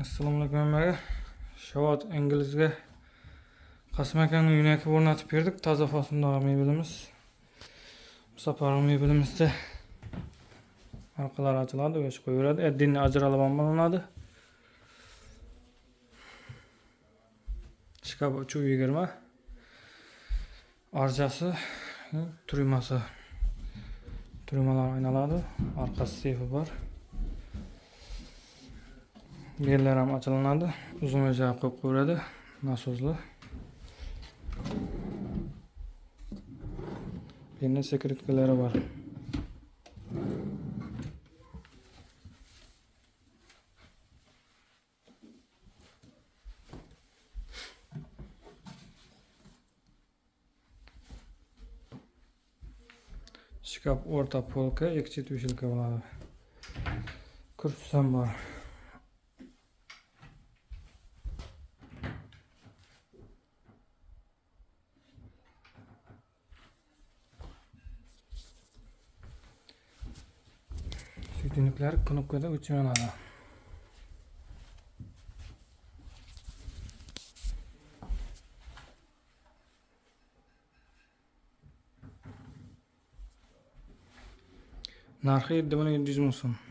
assalomu alaykum shavot inglizga qasım akanning uyini akib o'rnatib berdik toza fasondagi mebelimiz bu safargi mebelimizda orqalari ochiladi o'ch qo'yaveradi oddinni ajralib olinadi shkaf uch yigirma archasi tugmasi tugmalar o'ynaladi orqasi seyfi bor bellar ham ochilinadi uzun o'lchab qo'yib qo'yiladi nasosli endi sekretkalari bor shkaf o'rta polka ikki chet bo'ladi kursisi ham bor Sütünlükler knopkada uçuyorlar. Narxı 7700 ming so'm.